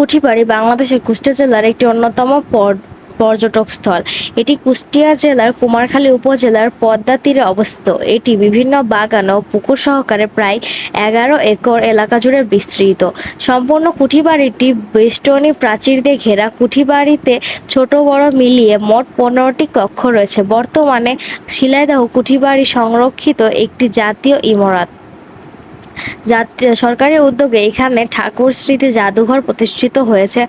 কুঠিবাড়ি বাংলাদেশের কুষ্টিয়া জেলার একটি অন্যতম পর- পর্যটক স্থল। এটি কুষ্টিয়া জেলার কুমারখালী উপজেলার পদ্মা তীরে অবস্থিত। এটি বিভিন্ন বাগান ও পুকুর সহকারে প্রায় এগারো একর এলাকা জুড়ে বিস্তৃত। সম্পূর্ণ কুঠিবাড়িটি বেষ্টনী প্রাচীর দিয়ে ঘেরা। কুঠিবাড়িতে ছোট বড় মিলিয়ে মোট পনেরোটি কক্ষ রয়েছে। বর্তমানে শিলাইদহ কুঠিবাড়ি সংরক্ষিত একটি জাতীয় ইমারত। জাতীয় সরকারি উদ্যোগে এখানে ঠাকুর স্মৃতি জাদুঘর প্রতিষ্ঠিত হয়েছে।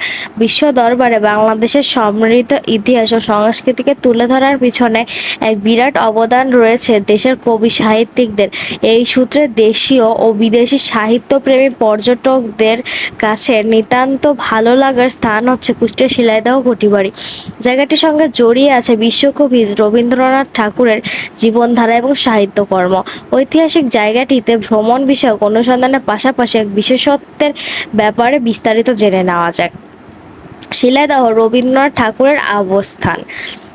বিশ্ব দরবারে বাংলাদেশের সমৃদ্ধ ইতিহাস ও সংস্কৃতিকে তুলে ধরার পিছনে এক বিরাট অবদান রয়েছে দেশের কবি সাহিত্যিকদের। এই সূত্রে দেশীয় ও বিদেশি সাহিত্যপ্রেমী পর্যটকদের কাছে নিতান্ত ভালো লাগার স্থান হচ্ছে কুষ্টিয়া শিলাইদহ ঘটিবাড়ি। জায়গাটির সঙ্গে জড়িয়ে আছে বিশ্বকবি রবীন্দ্রনাথ ঠাকুরের জীবনধারা এবং সাহিত্যকর্ম। ঐতিহাসিক জায়গাটিতে ভ্রমণ বিষয়ক অনুসন্ধানের পাশাপাশি এক বিশেষত্বের ব্যাপারে বিস্তারিত জেনে নেওয়া যাক। শিলাইদহ রবীন্দ্রনাথ ঠাকুরের অবস্থান।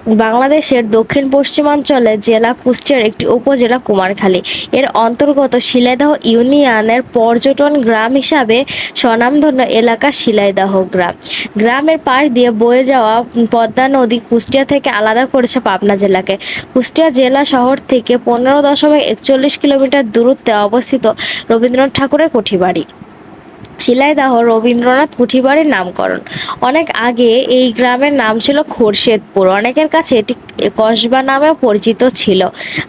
বাংলাদেশের দক্ষিণ পশ্চিমাঞ্চলে জেলা কুষ্টিয়ার একটি উপজেলা কুমারখালী। এর অন্তর্গত শিলাইদহ ইউনিয়নের পর্যটন গ্রাম হিসাবে স্বনামধন্য এলাকা শিলাইদহ গ্রাম। গ্রামের পাশ দিয়ে বয়ে যাওয়া পদ্মা নদী কুষ্টিয়া থেকে আলাদা করেছে পাবনা জেলাকে। কুষ্টিয়া জেলা শহর থেকে পনেরো দশমিক একচল্লিশ কিলোমিটার দূরত্বে অবস্থিত রবীন্দ্রনাথ ঠাকুরের কুঠিবাড়ি। শিলাইদহ রবীন্দ্রনাথ কুঠিবাড়ির নামকরণ। অনেক আগে এই গ্রামের নাম ছিল খোরশেদপুর। অনেকের কাছে এটি কসবা নামেও পরিচিত ছিল।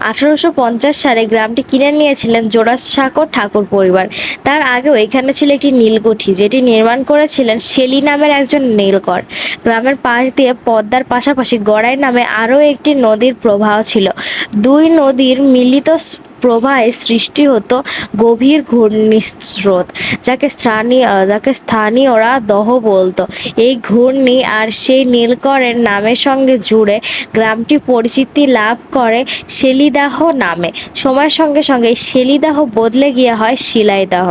আঠারোশো পঞ্চাশ সালে গ্রামটি কিনে নিয়েছিলেন জোড়াসাঁকর ঠাকুর পরিবার। তার আগেও এখানে ছিল একটি নীলকুঠি, যেটি নির্মাণ করেছিলেন শেলি নামের একজন নীলকর। গ্রামের পাশ দিয়ে পদ্মার পাশাপাশি গড়াই নামে আরও একটি নদীর প্রবাহ ছিল। দুই নদীর মিলিত প্রবাহে সৃষ্টি হতো গভীর ঘূর্ণিস্রোত, যাকে স্থানীয় যাকে স্থানীয়রা দহ বলতো। এই ঘূর্ণি আর সেই নীলকরের নামের সঙ্গে জুড়ে গ্রামটি পরিচিতি লাভ করে শেলিদাহ নামে। সময়ের সঙ্গে সঙ্গে শেলিদাহ বদলে গিয়ে হয় শিলাইদাহ।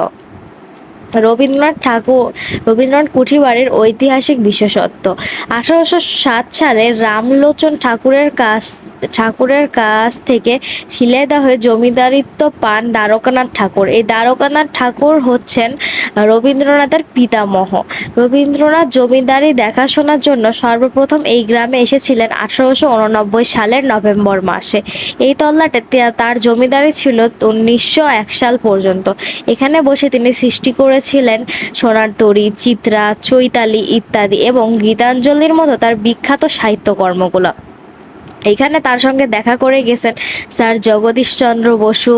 রবীন্দ্রনাথ ঠাকুর, রবীন্দ্রনাথ কুঠিবাড়ির ঐতিহাসিক বিশেষত্ব। আঠারোশো সাত সালে রামলোচন ঠাকুরের কাছ ঠাকুরের কাছ থেকে শিলাইদা হয়ে জমিদারিত্ব পান দ্বারকানাথ ঠাকুর। এই দ্বারকানাথ ঠাকুর হচ্ছেন রবীন্দ্রনাথের পিতামহ। রবীন্দ্রনাথ জমিদারি দেখাশোনার জন্য সর্বপ্রথম এই গ্রামে এসেছিলেন আঠারোশো উননব্বই সালের নভেম্বর মাসে। এই তল্লাটে তার জমিদারি ছিল উনিশশো এক সাল পর্যন্ত। এখানে বসে তিনি সৃষ্টি করেছিলেন সোনার তরী, চিত্রা, চৈতালি ইত্যাদি এবং গীতাঞ্জলির মতো তার বিখ্যাত সাহিত্যকর্মগুলো এখানে তার সঙ্গে দেখা করে গেছেন স্যার জগদীশচন্দ্র বসু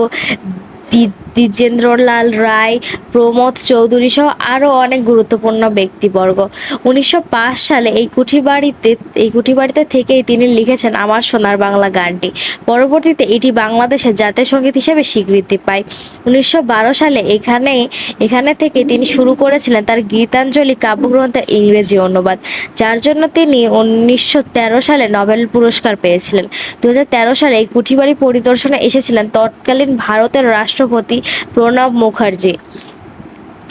দ্বিজেন্দ্রলাল রায়, প্রমোদ চৌধুরী সহ আরও অনেক গুরুত্বপূর্ণ ব্যক্তিবর্গ। উনিশশো পাঁচ সালে এই কুঠিবাড়িতে এই কুঠিবাড়িতে থেকেই তিনি লিখেছেন আমার সোনার বাংলা গানটি। পরবর্তীতে এটি বাংলাদেশের জাতীয় সংগীত হিসেবে স্বীকৃতি পায়। উনিশশো বারো সালে এখানে এখানে থেকে তিনি শুরু করেছিলেন তার গীতাঞ্জলি কাব্যগ্রন্থের ইংরেজি অনুবাদ, যার জন্য তিনি উনিশশো তেরো সালে নোবেল পুরস্কার পেয়েছিলেন। দু হাজার তেরো সালে এই কুঠিবাড়ি পরিদর্শনে এসেছিলেন তৎকালীন ভারতের রাষ্ট্রপতি প্রণব মুখার্জি।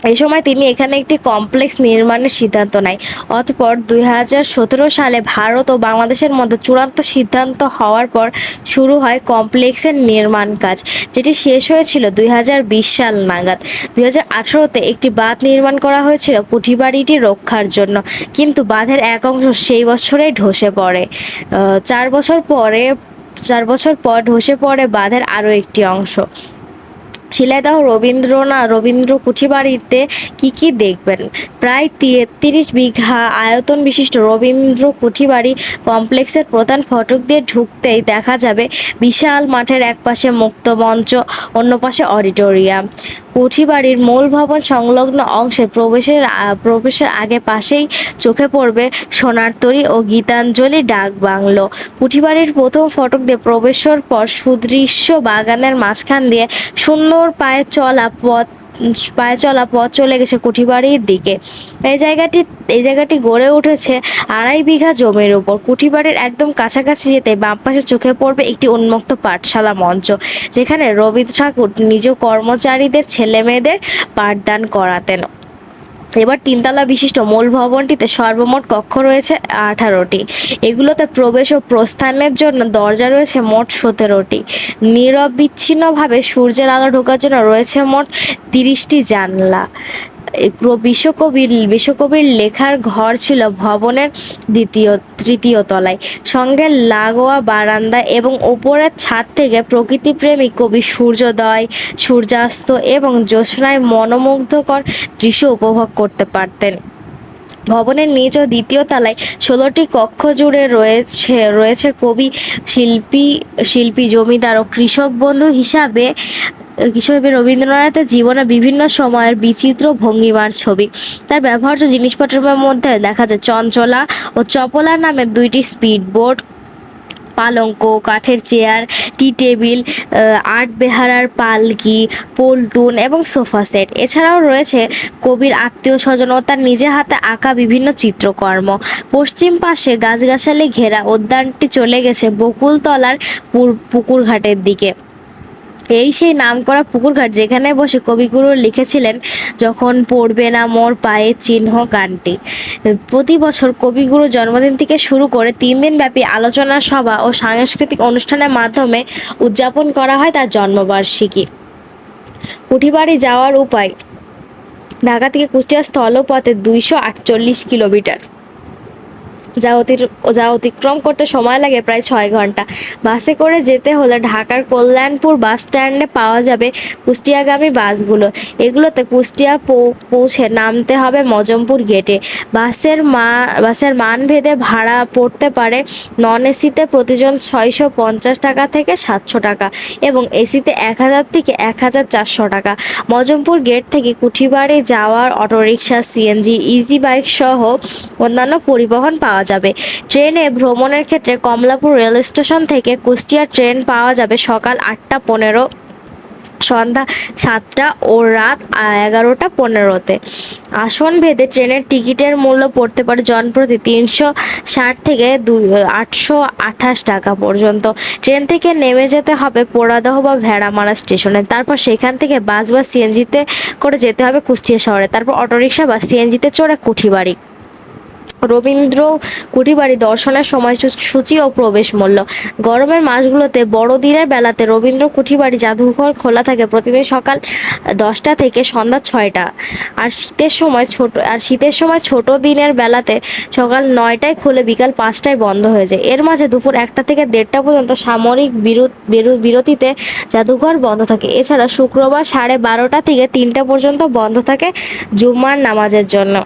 এই সময় তিনি এখানে একটি কমপ্লেক্স নির্মাণের সিদ্ধান্ত নেয়। অতঃপর দুই সালে ভারত ও বাংলাদেশের মধ্যে চূড়ান্ত সিদ্ধান্ত হওয়ার পর শুরু হয় কমপ্লেক্সের নির্মাণ কাজ, যেটি শেষ হয়েছিল দুই হাজার বিশ সাল নাগাদ। দুই আঠারোতে একটি বাঁধ নির্মাণ করা হয়েছিল কুঠিবাড়িটি রক্ষার জন্য, কিন্তু বাঁধের এক অংশ সেই বছরেই ধসে পড়ে। চার বছর পরে, চার বছর পর ধসে পড়ে বাঁধের আরও একটি অংশ। শিলাইদহ রবীন্দ্রনাথ রবীন্দ্র কুঠিবাড়িতে কি কি দেখবেন? প্রায় তেত্রিশ বিঘা আয়তন বিশিষ্ট রবীন্দ্র কুঠিবাড়ি কমপ্লেক্সের প্রধান ফটক দিয়ে ঢুকতেই দেখা যাবে বিশাল মাঠের একপাশে মুক্ত মঞ্চ, অন্য পাশে অডিটোরিয়াম। কুঠিবাড়ির মূল ভবন সংলগ্ন অংশে প্রবেশের প্রবেশের আগে পাশেই চোখে পড়বে সোনার তরী ও গীতাঞ্জলি ডাক বাংলো। কুঠিবাড়ির প্রথম ফটক দিয়ে প্রবেশের পর সুদৃশ্য বাগানের মাঝখান দিয়ে সুন্দর পায়ে চলা পথ পায়ে চলা পথ চলে গেছে কুঠিবাড়ির দিকে। এই জায়গাটি এই জায়গাটি গড়ে উঠেছে আড়াই বিঘা জমির উপর। কুঠিবাড়ির একদম কাছাকাছি যেতে বাম পাশে চোখে পড়বে একটি উন্মুক্ত পাঠশালা মঞ্চ, যেখানে রবীন্দ্র ঠাকুর নিজ কর্মচারীদের ছেলে মেয়েদের পাঠদান করাতেন। এবার তিনতলা বিশিষ্ট মূল ভবনটিতে সর্বমোট কক্ষ রয়েছে আঠারোটি। এগুলোতে প্রবেশ ও প্রস্থানের জন্য দরজা রয়েছে মোট সতেরোটি। নিরবিচ্ছিন্নভাবে সূর্যের আলো ঢোকার জন্য রয়েছে মোট তিরিশটি জানলা। বিশ্বকবির বিশ্বকবির লেখার ঘর ছিল ভবনের দ্বিতীয়, তৃতীয় তলায়। সঙ্গে লাগোয়া বারান্দা এবং ওপরের ছাদ থেকে প্রকৃতিপ্রেমী কবি সূর্যোদয়, সূর্যাস্ত এবং জ্যোৎস্নায় মনোমুগ্ধকর দৃশ্য উপভোগ করতে পারতেন। ভবনের ও দ্বিতীয় তলায় ষোলোটি কক্ষ জুড়ে রয়েছে রয়েছে কবি, শিল্পী শিল্পী, জমিদার ও কৃষক বন্ধু হিসাবে হিসেবে রবীন্দ্রনাথের জীবনে বিভিন্ন সময়ের বিচিত্র ভঙ্গিমার ছবি। তার ব্যবহার্য জিনিসপত্রের মধ্যে দেখা যায় চঞ্চলা ও চপলা নামের দুইটি স্পিড বোর্ড পালঙ্ক, কাঠের চেয়ার, টি টেবিল আট বেহারার পালকি, পল্টুন এবং সোফা সেট। এছাড়াও রয়েছে কবির আত্মীয় স্বজন ও তার নিজে হাতে আঁকা বিভিন্ন চিত্রকর্ম। পশ্চিম পাশে গাছগাছালি ঘেরা উদ্যানটি চলে গেছে বকুলতলার পুর- পুকুরঘাটের দিকে। এই সেই নামকরা পুকুরঘাট যেখানে বসে কবিগুরু লিখেছিলেন, যখন পড়বে না মোর পায়ে চিহ্ন গানটি। প্রতি বছর কবিগুরু জন্মদিন থেকে শুরু করে তিন দিন ব্যাপী আলোচনা সভা ও সাংস্কৃতিক অনুষ্ঠানের মাধ্যমে উদযাপন করা হয় তার জন্মবার্ষিকী। কুঠিবাড়ি যাওয়ার উপায় ঢাকা থেকে কুষ্টিয়া স্থলপথে দুইশো আটচল্লিশ কিলোমিটার। যা অতির, যা অতিক্রম করতে সময় লাগে প্রায় ছয় ঘণ্টা। বাসে করে যেতে হলে ঢাকার কল্যাণপুর বাস স্ট্যান্ডে পাওয়া যাবে কুষ্টিয়াগামী বাসগুলো। এগুলোতে কুষ্টিয়া পৌঁছে নামতে হবে মজমপুর গেটে। বাসের মা, বাসের মান ভেদে ভাড়া পড়তে পারে নন এসিতে প্রতিজন ছয়শো পঞ্চাশ টাকা থেকে সাতশো টাকা এবং এসিতে এক হাজার থেকে এক হাজার চারশো টাকা। মজমপুর গেট থেকে কুঠিবাড়ি যাওয়ার অটোরিকশা, সিএনজি, ইজি বাইক সহ অন্যান্য পরিবহন পাওয়া যাবে। ট্রেনে ভ্রমণের ক্ষেত্রে কমলাপুর রেল স্টেশন থেকে কুষ্টিয়া ট্রেন পাওয়া যাবে সকাল আটটা পনেরো, সন্ধ্যা সাতটা ও রাত এগারোটা পনেরোতে। আসন ভেদে ট্রেনের টিকিটের মূল্য পড়তে পারে জনপ্রতি তিনশো ষাট থেকে দুই আটশো আঠাশ টাকা পর্যন্ত। ট্রেন থেকে নেমে যেতে হবে পোড়াদহ বা ভেড়ামারা স্টেশনে। তারপর সেখান থেকে বাস বা সিএনজিতে করে যেতে হবে কুষ্টিয়া শহরে। তারপর অটোরিকশা বা সিএনজিতে চড়ে কুঠিবাড়ি। রবীন্দ্র কুঠিবাড়ি দর্শনের সময়সূচি ও প্রবেশ মূল্য। গরমের মাসগুলোতে বড়দিনের বেলাতে রবীন্দ্র কুঠিবাড়ি জাদুঘর খোলা থাকে প্রতিদিন সকাল দশটা থেকে সন্ধ্যা ছয়টা। আর শীতের সময় ছোট আর শীতের সময় ছোট দিনের বেলাতে সকাল নয়টায় খুলে বিকাল পাঁচটায় বন্ধ হয়ে যায়। এর মাঝে দুপুর একটা থেকে দেড়টা পর্যন্ত সামরিক বিরত বিরু- বিরতিতে জাদুঘর বন্ধ থাকে। এছাড়া শুক্রবার সাড়ে বারোটা থেকে তিনটা পর্যন্ত বন্ধ থাকে জুম্মার নামাজের জন্য।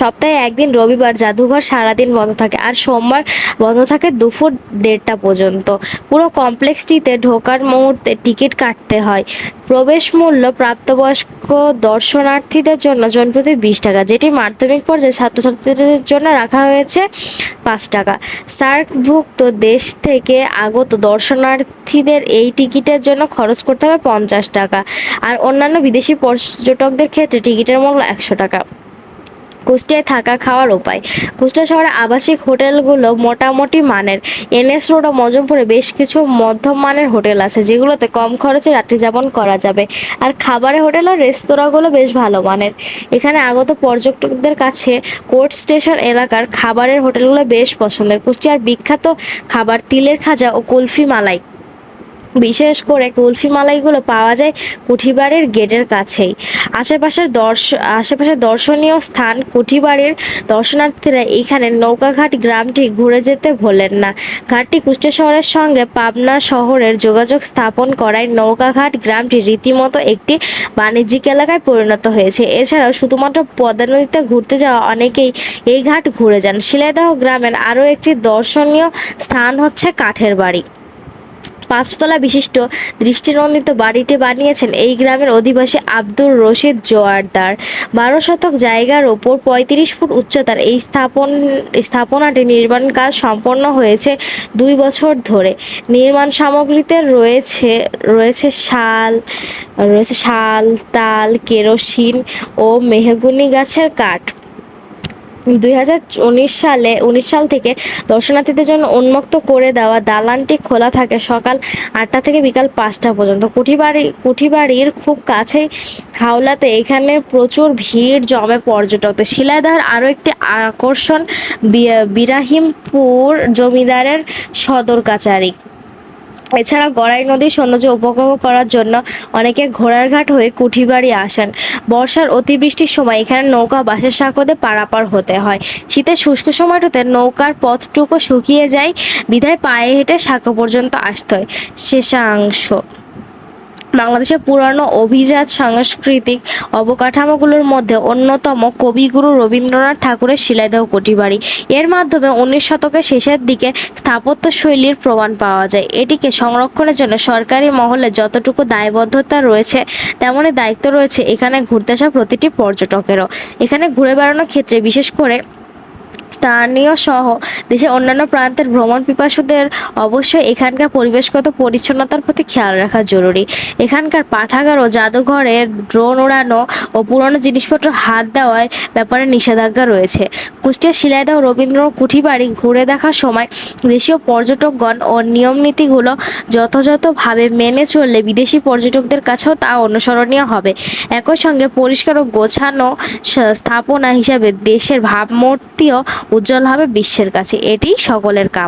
সপ্তাহে একদিন, রবিবার, জাদুঘর সারাদিন বন্ধ থাকে আর সোমবার বন্ধ থাকে দুপুর দেড়টা পর্যন্ত। পুরো কমপ্লেক্সটিতে ঢোকার মুহূর্তে টিকিট কাটতে হয়। প্রবেশ মূল্য প্রাপ্তবয়স্ক দর্শনার্থীদের জন্য জনপ্রতি বিশ টাকা, যেটি মাধ্যমিক পর্যায়ে ছাত্রছাত্রীদের জন্য রাখা হয়েছে পাঁচ টাকা। সার্কভুক্ত দেশ থেকে আগত দর্শনার্থীদের এই টিকিটের জন্য খরচ করতে হবে পঞ্চাশ টাকা। আর অন্যান্য বিদেশি পর্যটকদের ক্ষেত্রে টিকিটের মূল্য একশো টাকা। কুষ্টিয়ায় থাকা খাওয়ার উপায়। কুষ্টিয়া শহরে আবাসিক হোটেলগুলো মোটামুটি মানের। এনএস রোড ও মজমপুরে বেশ কিছু মধ্যম মানের হোটেল আছে, যেগুলোতে কম খরচে রাত্রি যাপন করা যাবে। আর খাবারের হোটেল ও রেস্তোরাঁগুলো বেশ ভালো মানের। এখানে আগত পর্যটকদের কাছে কোর্ট স্টেশন এলাকার খাবারের হোটেলগুলো বেশ পছন্দের। কুষ্টিয়ার বিখ্যাত খাবার তিলের খাজা ও কুলফি মালাই। বিশেষ করে কুলফি মালাইগুলো পাওয়া যায় কুঠিবাড়ির গেটের কাছেই। আশেপাশের দর্শ, আশেপাশের দর্শনীয় স্থান কুঠিবাড়ির দর্শনার্থীরা এখানে নৌকাঘাট গ্রামটি ঘুরে যেতে ভোলেন না। ঘাটটি কুষ্টিয়া শহরের সঙ্গে পাবনা শহরের যোগাযোগ স্থাপন করায় নৌকাঘাট গ্রামটি রীতিমতো একটি বাণিজ্যিক এলাকায় পরিণত হয়েছে। এছাড়াও শুধুমাত্র পদ্মা নদীতে ঘুরতে যাওয়া অনেকেই এই ঘাট ঘুরে যান। শিলাইদহ গ্রামের আরও একটি দর্শনীয় স্থান হচ্ছে কাঠের বাড়ি। পাঁচতলা বিশিষ্ট দৃষ্টিনন্দিত বাড়িটি বানিয়েছেন এই গ্রামের অধিবাসী আব্দুর রশিদ জোয়ারদার। বারো শতক জায়গার ওপর পঁয়ত্রিশ ফুট উচ্চতার এই স্থাপন, স্থাপনাটি নির্মাণ কাজ সম্পন্ন হয়েছে দুই বছর ধরে। নির্মাণ সামগ্রীতে রয়েছে রয়েছে শাল রয়েছে শাল, তাল, কেরোসিন ও মেহগুনি গাছের কাঠ। দুই হাজার উনিশ সালে, উনিশ সাল থেকে দর্শনার্থীদের জন্য উন্মুক্ত করে দেওয়া দালানটি খোলা থাকে সকাল আটটা থেকে বিকাল পাঁচটা পর্যন্ত। কুঠিবাড়ি, কুঠিবাড়ির খুব কাছেই হাওলাতে এখানে প্রচুর ভিড় জমে পর্যটকদের। শিলাইদহের আরও একটি আকর্ষণ বিরাহিমপুর জমিদারের সদর কাচারি এছাড়া গড়াই নদীর সৌন্দর্য উপভোগ করার জন্য অনেকে ঘোড়ার ঘাট হয়ে কুঠিবাড়ি আসেন। বর্ষার অতিবৃষ্টির সময় এখানে নৌকা বাসের সাঁকোতে পারাপার হতে হয়। শীতের শুষ্ক সময়টাতে নৌকার পথটুকু শুকিয়ে যায়, বিধায় পায়ে হেঁটে সাঁকো পর্যন্ত আসতে হয়। শেষাংশ। বাংলাদেশের পুরানো অভিজাত সাংস্কৃতিক অবকাঠামোগুলোর মধ্যে অন্যতম কবিগুরু রবীন্দ্রনাথ ঠাকুরের শিলাইদহ কোটিবাড়ি। এর মাধ্যমে উনিশ শতকের শেষের দিকে স্থাপত্য শৈলীর প্রমাণ পাওয়া যায়। এটিকে সংরক্ষণের জন্য সরকারি মহলে যতটুকু দায়বদ্ধতা রয়েছে, তেমনই দায়িত্ব রয়েছে এখানে ঘুরতে আসা প্রতিটি পর্যটকেরও। এখানে ঘুরে বেড়ানোর ক্ষেত্রে বিশেষ করে স্থানীয় সহ দেশের অন্যান্য প্রান্তের ভ্রমণ পিপাসুদের অবশ্যই এখানকার পরিবেশগত পরিচ্ছন্নতার প্রতি খেয়াল রাখা জরুরি। এখানকার পাঠাগার ও জাদুঘরে ড্রোন ওড়ানো ও পুরনো জিনিসপত্র হাত দেওয়ার ব্যাপারে নিষেধাজ্ঞা রয়েছে। কুষ্টিয়া শিলাইদহ রবীন্দ্র কুঠিবাড়ি ঘুরে দেখার সময় দেশীয় পর্যটকগণ ও নিয়ম নীতিগুলো যথাযথভাবে মেনে চললে বিদেশি পর্যটকদের কাছেও তা অনুসরণীয় হবে। একই সঙ্গে পরিষ্কার ও গোছানো স্থাপনা হিসাবে দেশের ভাবমূর্তিও উজ্জ্বল হবে বিশ্বের কাছে। এটি সকলের কাম।